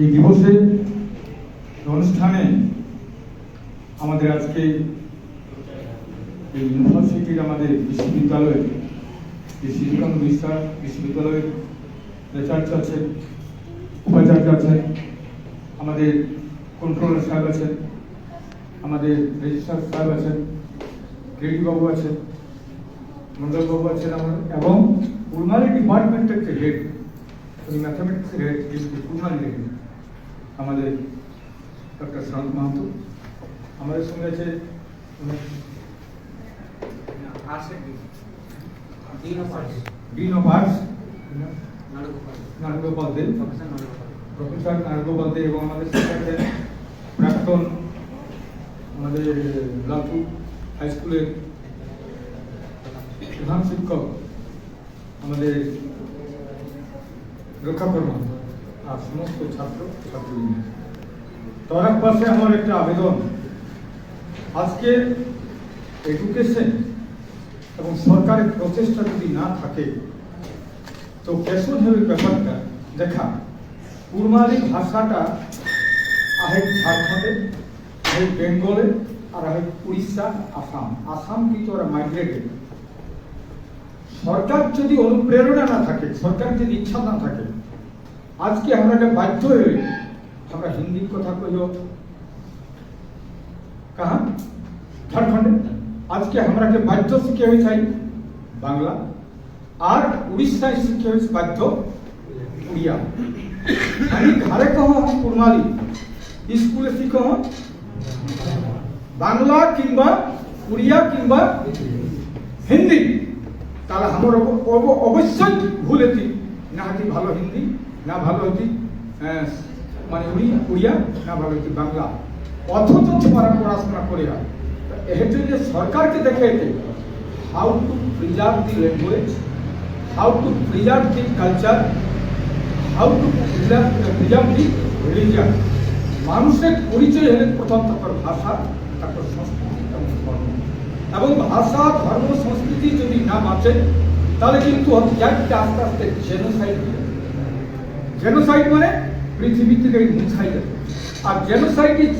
এই দিবসে অনুষ্ঠানে আমাদের আজকে এই ইউনিভার্সিটির আমাদের বিশ্ববিদ্যালয়ের যে শ্রীকান্ত বিশ্বাস বিশ্ববিদ্যালয়ের রিসার্চ আছেন, উপাচার্য আছেন, আমাদের কন্ট্রোলার সাহেব আছেন, আমাদের রেজিস্ট্রার সাহেব আছেন বাবু আছেন, মন্ডল বাবু আছেন আমার এবং কুলমালি ডিপার্টমেন্টের যে হেড ম্যাথামেটিক্সের হেড কুলমালি হেড আমাদের ডক্টর শান্ত মাহাতো। আমাদের সঙ্গে আছে dean of arts Nargopal. Professor Nargopal. এবং আমাদের আছেন প্রাক্তন আমাদের লালপুর হাই স্কুলের প্রধান শিক্ষক আমাদের রক্ষা কর্মা আর সমস্ত ছাত্র ছাত্রীরা তার এক পাশে আমার একটা আবেদন। আজকে এডুকেশন এবং সরকারের প্রচেষ্টা যদি না থাকে, তো কেশন হেবের ব্যাপারটা দেখা। কুরমালি ভাষাটা আহে ঝাড়খণ্ডে আহে বেঙ্গলে, আর আহে উড়িষ্যা, আসাম। আসাম কিন্তু ওরা মাইগ্রেটেড সরকার যদি অনুপ্রেরণা না থাকে, সরকার যদি ইচ্ছা না থাকে আজকে আমরা বাধ্য হয়ে আমরা হিন্দির কথা কইও। কাহা? ঝাড়খণ্ডে? আজকে আমরা বাধ্য শিখে হয়ে চাই বাংলা। আর উড়িষ্যায় শিখে হয়েছে বাধ্য উড়িয়া। আমি ঘরে কহ কুরমালি স্কুলে শিখ বাংলা কিংবা উড়িয়া কিংবা হিন্দি। তাহলে আমার অব- অব- অবশ্যই ভুল এটি। না ভালো হিন্দি। না ভালো হতি মানে উড়ি, উড়িয়া, না ভালো বাংলা। অথচ পড়াশোনা করে আর এর জন্য সরকারকে দেখে এতে how to preserve the language how to preserve the culture how to preserve preserve the religion মানুষের পরিচয় হলে প্রথম তারপর ভাষা, তারপর সংস্কৃতি এবং ধর্ম। এবং ভাষা, ধর্ম, সংস্কৃতি যদি না বাঁচে, তাহলে কিন্তু আস্তে আস্তে জেনোসাইড জেনোসাইড মানে পৃথিবী থেকে মুছাই যাবে আর genocide is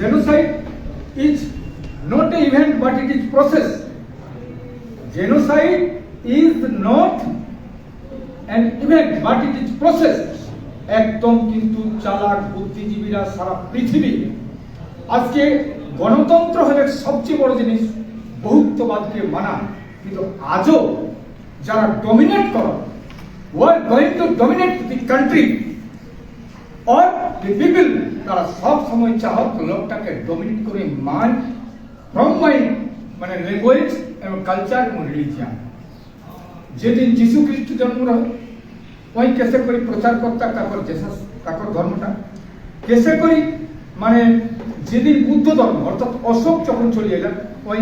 genocide is not an event, but it is process. Genocide is not an event, but it is process. একদম কিন্তু চালাক বুদ্ধিজীবীরা সারা পৃথিবী। আজকে গণতন্ত্র হলে সবচেয়ে বড় জিনিস, বহুত্ববাদকে মানা। কিন্তু আজও যারা ডমিনেট করো were going to dominate the country or the people তারা সব সময় চাহত লোকটাকে ডমিনেট করে মাইন্ড ফ্রম মাইন্ড মানে ল্যাঙ্গুয়েজ এবং কালচার এবং রিলিজিয়ান যেদিন যিশু খ্রিস্ট জন্ম রহে ওই কেসে করি প্রচার করতা তারপর জেসাস, তারপর ধর্মটা। কেসে করি মানে যেদিন বুদ্ধ ধর্ম, অর্থাৎ অশোক যখন চলে এলেন ওই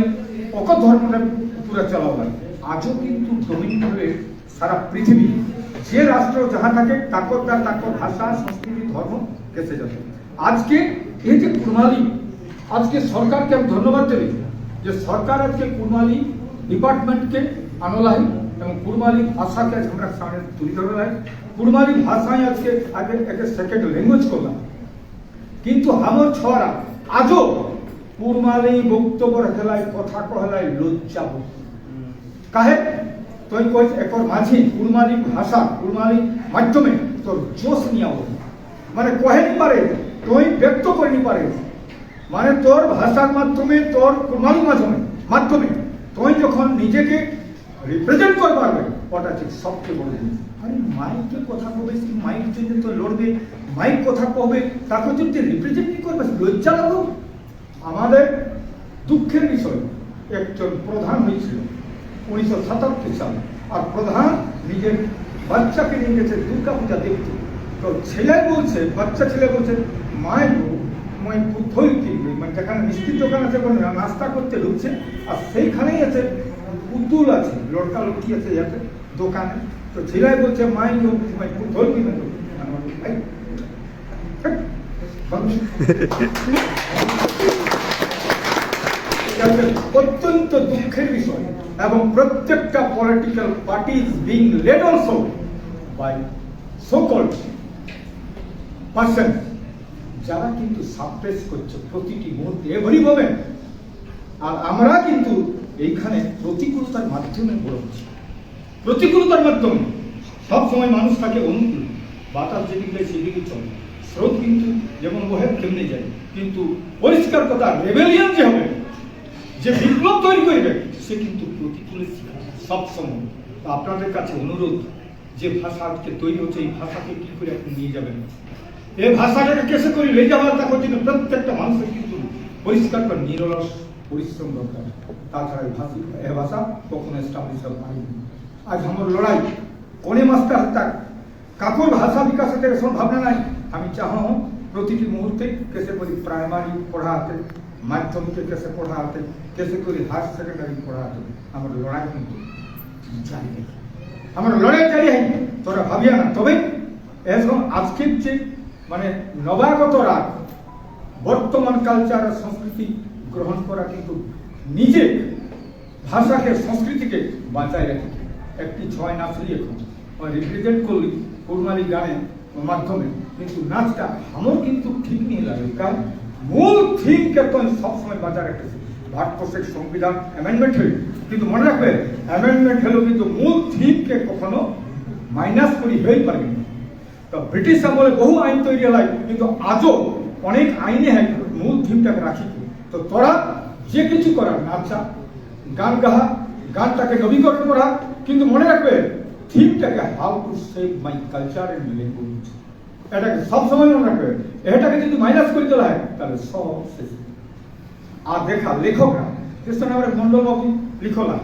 অক ধর্মটা পুরো চালাও লাগে আজও কিন্তু ডমিনেট হবে সারা পৃথিবী যে রাষ্ট্র যাহা থাকে তাকর তার তাকর ভাষা, সংস্কৃতি, ধর্ম কেসে যাবে আজকে এই যে কুরমালি আজকে সরকারকে আমি ধন্যবাদ দেবে যে সরকার আজকে কুরমালি ডিপার্টমেন্টকে আনলাই এবং কুরমালি ভাষাকে আজ আমরা সামনে তুলে ধরলাই কুরমালি ভাষায় আজকে আগে একটা সেকেন্ড ল্যাঙ্গুয়েজ করলাম। কিন্তু আমার ছড়া, আজও কুরমালি বক্তব্য হেলায় কথা কহেলায় লজ্জা কাহে? তুই কইস একর মাঝি কুরমালি ভাষা কুরমালি মাধ্যমে তোর জোশ নিয়ে হবে মানে কহে নি পারে, তুই ব্যক্ত করে নি পারে। মানে তোর ভাষার মাধ্যমে, তোর কুরমালি মাধ্যমে মাধ্যমে তুই যখন নিজেকে রিপ্রেজেন্ট করতে পারবে, ওটা ঠিক সবচেয়ে বড় জিনিস। আরে মাইকে কথা কবে সেই মাইক জন্য তো লড়বে মাইক কথা কবে তাকে যদি রিপ্রেজেন্ট করবে, লজ্জা লাগো আমাদের দুঃখের বিষয়, একজন প্রধান হয়েছিল উনিশশো সাতাত্তর সালে। আর প্রধান নিজের বাচ্চাকে নিয়ে গেছে দুর্গা পূজা দেখতে। তো ছেলে বলছে, বাচ্চা ছেলে বলছে, মায়ের মই পুথই কিনবে মানে যেখানে মিষ্টির দোকান আছে, ওখানে নাস্তা করতে ঢুকছে। আর সেইখানেই আছে, পুতুল আছে লড়কা লড়কি আছে যাতে দোকানে। তো ছেলে বলছে মাই মাই পুথই কিনে দেবো আমি বলছি, ভাই ধ্যাৎ, মানুষ যাতে অত্যন্ত দুঃখের বিষয় এবং প্রত্যেকটা political party is being led also by so called percent যারা কিন্তু সাপ্রেস করছে প্রতিটি মুহূর্তে এভরি মোমেন্ট আর আমরা কিন্তু এইখানে প্রতিকূলতার মাধ্যমে বলছি প্রতিকূলতার মাধ্যমে। সব সময় মানুষ থাকে অনুকূল। বাতাস যেদিকে সেদিকে চলে। স্রোত কিন্তু যেমন বহে তেমনি যায়। কিন্তু পরিষ্কার কথা রেবেলিয়ান যে হবে যে বিপ্লব তৈরি করবে সে কিন্তু প্রতিকূলে সব সময় তো আপনাদের কাছে অনুরোধ, যে ভাষা আজকে তৈরি হচ্ছে, এই ভাষাকে কি করে আপনি নিয়ে যাবেন? এই ভাষাটাকে কেসে করে নিয়ে যাওয়ার তার জন্য প্রত্যেকটা মানুষের কিন্তু পরিষ্কার করে নিরলস পরিশ্রম দরকার। তাছাড়া এই ভাষা, এ ভাষা কখনো এস্টাবলিশ পারেনি আজ আমার লড়াই কোনে মাস্টার হত্যা কাকুর ভাষা বিকাশের থেকে সম্ভাবনা নাই। আমি চাহো প্রতিটি মুহূর্তে কেসে করি প্রাইমারি পড়াতে মাধ্যমিকে কেসে পড়াতে, কেসে করি হায়ার সেকেন্ডারি পড়াতে, আমার লড়াই কিন্তু জারি রেখে আমার লড়াই জারি হয় তোরা ভাবিয়া না। তবে এখন আজকের যে মানে নবাগত রাগ, বর্তমান কালচার আর সংস্কৃতি গ্রহণ করা কিন্তু নিজে ভাষাকে, সংস্কৃতিকে বাঁচায় রেখে একটি ছয় নাচলি এখন। রিপ্রেজেন্ট করলি কুরমালি গানের মাধ্যমে। কিন্তু নাচটা আমার কিন্তু ঠিক নিয়ে লাগে কারণ মূল থিমকে তো সবসময় বাঁচা রেখেছি। ভারতবর্ষের সংবিধান অ্যামেন্ডমেন্ট হয়ে কিন্তু মনে রাখবে অ্যামেন্ডমেন্ট হলেও কিন্তু মূল থিমকে কখনো মাইনাস করি হয়ে পারবে না। তো ব্রিটিশ আমলে বহু আইন তৈরি হয় কিন্তু আজও অনেক আইনে হয়, মূল থিমটাকে রাখি। তো তোরা যে কিছু করার নাচা, গান গাহা, গানটাকে নবীকরণ করা, কিন্তু মনে রাখবে থিমটাকে how to save my culture and language এটাকে সবসময় মনে রাখবে। এটাকে যদি মাইনাস করে তোলা হয়, তাহলে সব শেষ। আর দেখা, লেখকরা, কৃষ্ণনগরের মন্ডলবাবু লিখলা।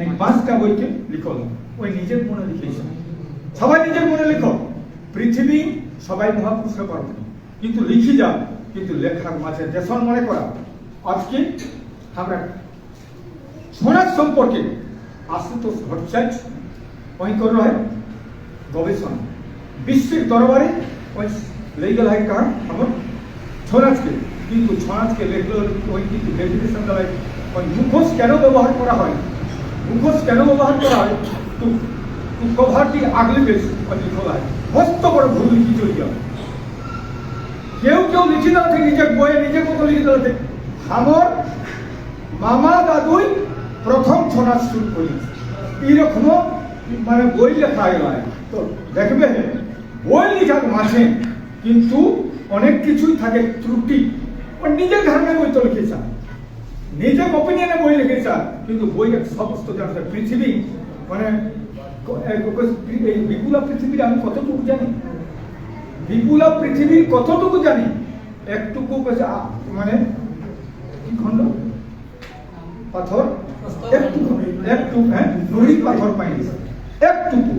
এই পাঁচটা বইকে লিখলাম ওই নিজের মনে লিখেছে। সবাই নিজের মনে লেখো পৃথিবী সবাই মহাপুরুষে পারবে কিন্তু লিখি যাও, কিন্তু লেখার মাঝে দেশন মনে করা। আজকে আমরা সমাজ সম্পর্কে আশুতোষ ভট্টাচার্য, ওই করে রহে গবেষণা। বিশ্বের দরবারে ওই লেগেল হয় কার আমার ছড়াজকে কিন্তু ছড়াজকে লেখলো ওই কিন্তু ডেফিনেশন দেওয়া ওই মুখোশ কেন ব্যবহার করা হয়? মুখোশ কেন ব্যবহার করা হয়? তো কভারটি আগলে বেশ লিখা হয়। মস্ত বড় ভুল লিখি চলে কেউ কেউ লিখে দেওয়া নিজের বইয়ে নিজের মতো লিখে দেওয়া আমার মামা দাদুই প্রথম ছড়া শুরু করেছে। এইরকম মানে বই লেখা গেল তো দেখবে বই লেখার মাঝে কিন্তু অনেক কিছুই থাকে ত্রুটি। ও নিজের ধারণায় বই তো লিখে লিখেছে। নিজের অপিনিয়নে বই লিখে লিখেছে, কিন্তু বই সমস্ত জানতে পৃথিবী মানে বিপুলা পৃথিবীর আমি কতটুকু জানি? বিপুলা পৃথিবীর কতটুকু জানি? একটুকু মানে কি খন্ড পাথর? একটু একটু হ্যাঁ নুড়ি পাথর পাইনি। একটুকু।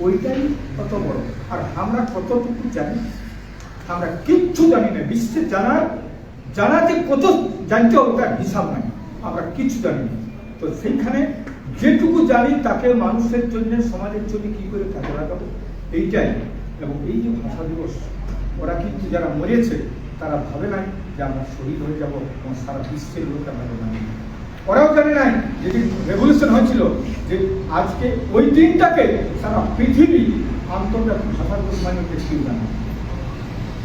ওইটাই কত বড়? আর আমরা কতটুকু জানি? আমরা কিচ্ছু জানি না। বিশ্বে জানার জানা যে কত, জানতে হবে, তার হিসাব নাই। আমরা কিচ্ছু জানি না। তো সেইখানে যেটুকু জানি, তাকে মানুষের জন্য, সমাজের জন্য কি করে কাজে লাগাবো এইটাই। এবং এই যে ভাষা দিবস, ওরা কিন্তু যারা মরেছে, তারা ভাবে নাই যে আমরা শহীদ হয়ে যাব এবং সারা বিশ্বের লোক আমরা জানি না। ওরাও জানে নাই যেদিন রেভলিউশন হয়েছিল, যে আজকে ওই দিনটাকে সারা পৃথিবী আন্তর্জাতিক ভাষা দিবস মানে কেউ জানে।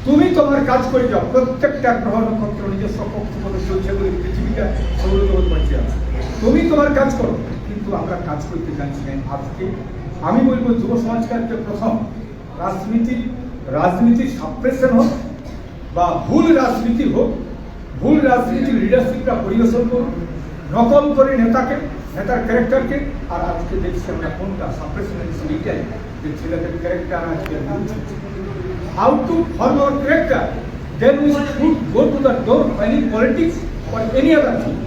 তুমি তোমার কাজ করে যাও, প্রত্যেকটা গ্রহ নক্ষত্র নিজস্ব কক্ষপথে চলছে বলে পৃথিবীটা সৌরজগৎ বাঁচিয়ে আছে তুমি তোমার কাজ করো, কিন্তু আমরা কাজ করতে জানছি না। আজকে আমি বলব, যুব সমাজকে প্রথম রাজনীতি, রাজনীতির সাপ্রেশন হোক বা ভুল রাজনীতি হোক, ভুল রাজনীতির লিডারশিপটা পরিবেশন করুন। নকল করে নেতাকে নেতার ক্যারেক্টারকে আর আজকে দেখছি আমরা কোনটা সাপ্রেশন এইটাই যে ছেলেদের ক্যারেক্টার আজকে to form our character, then we should go to the door of any politics or any other thing.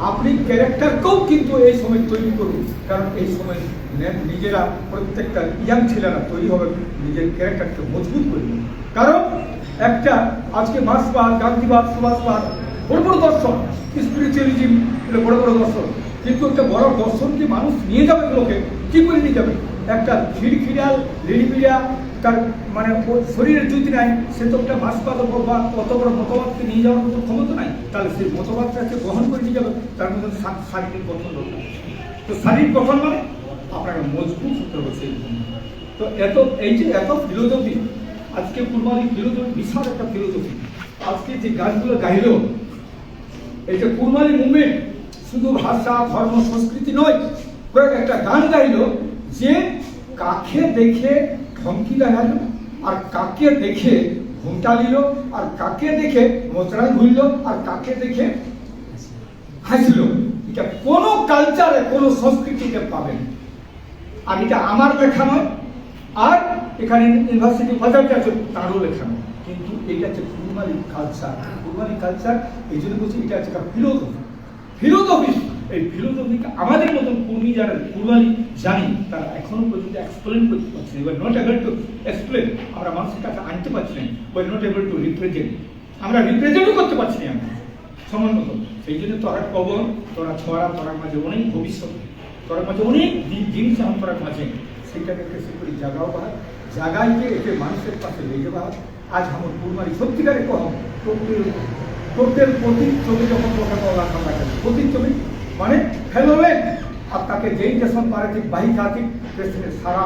আপনি ক্যারেক্টারকেও কিন্তু এই সময় তৈরি করুন কারণ এই সময় নিজেরা প্রত্যেকটা ইয়াং ছেলেরা তৈরি হবে নিজের ক্যারেক্টারকে মজবুত করবে কারণ একটা আজকে মার্ক্সবাদ গান্ধীবাদ সুভাষবাদ বড় বড় দর্শন স্পিরিচুয়ালিজম বড় বড় দর্শন। কিন্তু একটা বড় দর্শনকে মানুষ নিয়ে যাবে লোকে? কি করে নিয়ে যাবে? একটা খিড়খিড়াল লিড়িবিড়া তার মানে শরীরের যদি নাই, সে তো একটা মাসপাত বা অত বড় মতবাদকে নিয়ে যাওয়ার মতো ক্ষমতা নাই। তাহলে সেই মতবাদটাকে গ্রহণ করে নিয়ে যাবে, তার মধ্যে শারীরিক গঠন দরকার। তো শারীরিক গঠন মানে? আপনাকে মজবুত হতে জন্য। তো এত, এই যে এত ফিলোসফি, আজকে কুরবানি ফিলোসফি, বিশাল একটা ফিলোসফি। আজকে যে গানগুলো এটা কুরবানি মুভমেন্ট শুধু ভাষা, ধর্ম, সংস্কৃতি নয় কয়েক একটা গান গাইলো যে কাকে দেখে ধমকি দেখাল, আর কাকে দেখে ঘুমটা নিল আর কাকে দেখে মোচড়াই ঘুরল, আর কাকে দেখে হাসিল। এটা কোনো কালচারে কোনো সংস্কৃতিতে পাবেন আর এটা আমার লেখা নয়, আর এখানে ইউনিভার্সিটি উপাচার্য তারও লেখা নয়। কিন্তু এটা হচ্ছে কুরবানি কালচার কুরবানি কালচার এই জন্য বলছি এটা হচ্ছে ফিলোসফি ফিলোসফি এই ফিলোসফিকে আমাদের মতন কর্মী যারা কুরবানি জানি তারা এখনও পর্যন্ত এক্সপ্লেন করতে পারছে এবার নট এবল টু এক্সপ্লেন আমরা মানুষের কাছে আনতে পারছি না ওই নট এবল টু রিপ্রেজেন্ট আমরা রিপ্রেজেন্টও করতে পারছি না আমরা, সমান মতো সেই জন্য তোরা কবর তোরা ছড়া তোরার মাঝে অনেক ভবিষ্যৎ। তোরার মাঝে অনেক জিনিস আমার তোরার মাঝে। সেইটাকে কেসে করি জাগাও বাহার। জাগাইকে একে মানুষের পাশে লেগে বাহার। আজ আমার কুরবানি সত্যিকারে কম টোটেল টোটেল প্রতি ছবি যখন তোকে বলা আমরা ছবি। মানে ফেলোলেন তাকে যেই দেশন পারিক বাহিকাতিক দেশের সারা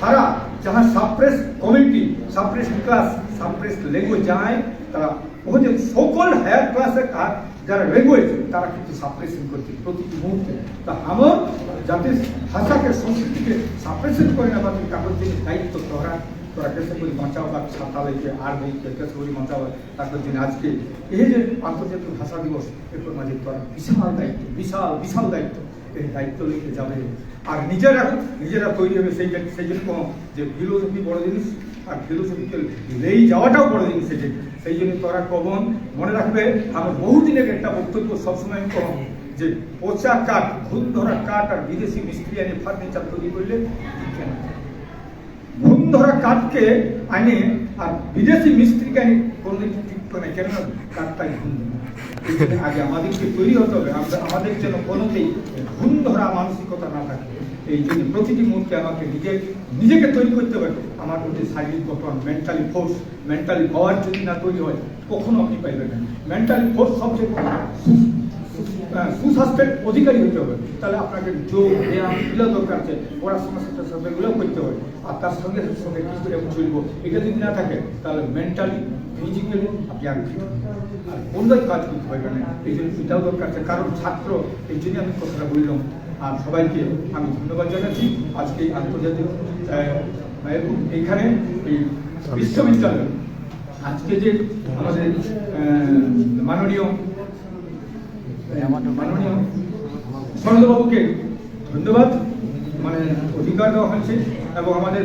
সারা যাহা suppress committee suppress class suppress language যায় তারা ওদের সকল হায়ার ক্লাসের যারা ল্যাঙ্গুয়েজ তারা কিন্তু সাপ্রেশন করছে প্রতিটি মুহূর্তে। তা আমার যাতে ভাষাকে, সংস্কৃতিকে সাপ্রেশন করে না পারে দায়িত্ব যে তোরা কেসে করে বাঁচাও বা সাঁতালাইকে আর বইকে কেসে করে বাঁচাও তাদের জন্য আজকে। এই যে আন্তর্জাতিক ভাষা দিবস, এরপর মাঝে তোরা বিশাল দায়িত্ব, বিশাল বিশাল দায়িত্ব, এই দায়িত্ব লিখে যাবে। আর নিজেরা নিজেরা তৈরি হবে সেই সেই জন্য যে ফিলোসফি বড় জিনিস, আর ফিলোসফিকে লেই যাওয়াটাও বড় জিনিস সেই সেই জন্য তোরা কবন, মনে রাখবে আমি বহুদিনের একটা বক্তব্য সবসময় কম যে পচা কাঠ ঘুম ধরা কাঠ আর বিদেশি মিস্ত্রি আনি ফার্নিচার তৈরি করলে ধরা কাঠকে আনে আর বিদেশি মিস্ত্রিকে আনি কোনোদিন টিকতো না। কেন কাঠটাই ঘুম আগে আমাদেরকে তৈরি হতে হবে। আমাদের যেন কোনোতেই ঘুম ধরা মানসিকতা না থাকে। এই জন্য প্রতিটি মুহূর্তে আমাকে নিজে, নিজেকে তৈরি করতে হবে। আমার মধ্যে শারীরিক গঠন মেন্টালি ফোর্স মেন্টালি পাওয়ার যদি না তৈরি হয়, কখনো আপনি পাইবেন না। মেন্টালি ফোর্স সবচেয়ে বড়। সুস্বাস্থ্যের অধিকারী হতে হবে। তাহলে আপনাকে যোগ, ব্যায়াম এগুলো দরকার আছে। পড়াশোনার সাথে সাথে এগুলো করতে হবে। আর তার সঙ্গে সঙ্গে কি করে চলবো। এটা যদি না থাকে, তাহলে মেন্টালি ফিজিক্যালি আপনি fit হবেন। আর কোনটাই কাজ করতে পারবেন না এই জন্য এটাও দরকার আছে। কারণ ছাত্র, এই জন্য আমি কথাটা বললাম। আর সবাইকে আমি ধন্যবাদ জানাচ্ছি। আজকে আন্তর্জাতিক এইখানে এই বিশ্ববিদ্যালয়, আজকে যে আমাদের মাননীয় মাননীয় ধন্যবাদ। মানে অধিকার দেওয়া হয়েছে এবং আমাদের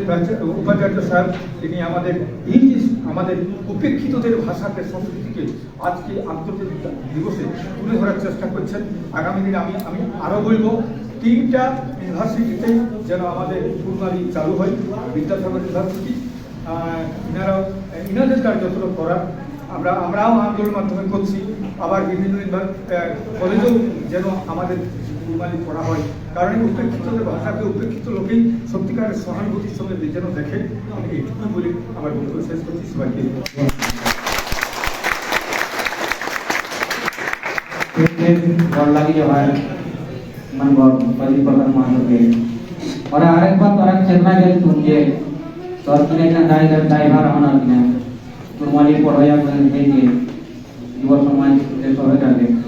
উপাচার্য সাহেব তিনি আমাদের যে আমাদের উপেক্ষিতদের ভাষাকে, সংস্কৃতিকে আজকে আন্তর্জাতিক দিবসে তুলে ধরার চেষ্টা করছেন। আগামী দিনে আমি আমি আরও বলব, তিনটা ইউনিভার্সিটিতে যেন আমাদের পূর্ণালী চালু হয়, বিদ্যাসাগর ইউনিভার্সিটি। ইনারাও ইনাদের যতটা করার আমরা, আমরাও আন্দোলন মাধ্যমে করছি। আবার বিভিন্ন কলেজেও যেন আমাদের কুরবানি করা হয়। কারণ এই উপেক্ষিতদের ভাষাকে উপেক্ষিত লোকেই সত্যিকারের সহানুভূতির সঙ্গে যেন দেখে, আমি এইটুকু বলি, আমার বক্তব্য শেষ করছি, সবাইকে গড় লাগিয়ে হয় মানে কদিন প্রধান মানবে ওরা আরেকবার তোরা চেতনা গেল তুম যে তোর কিনে দায় ড্রাইভার হওয়ার কিনা তোর মালিক পড়াইয়া এই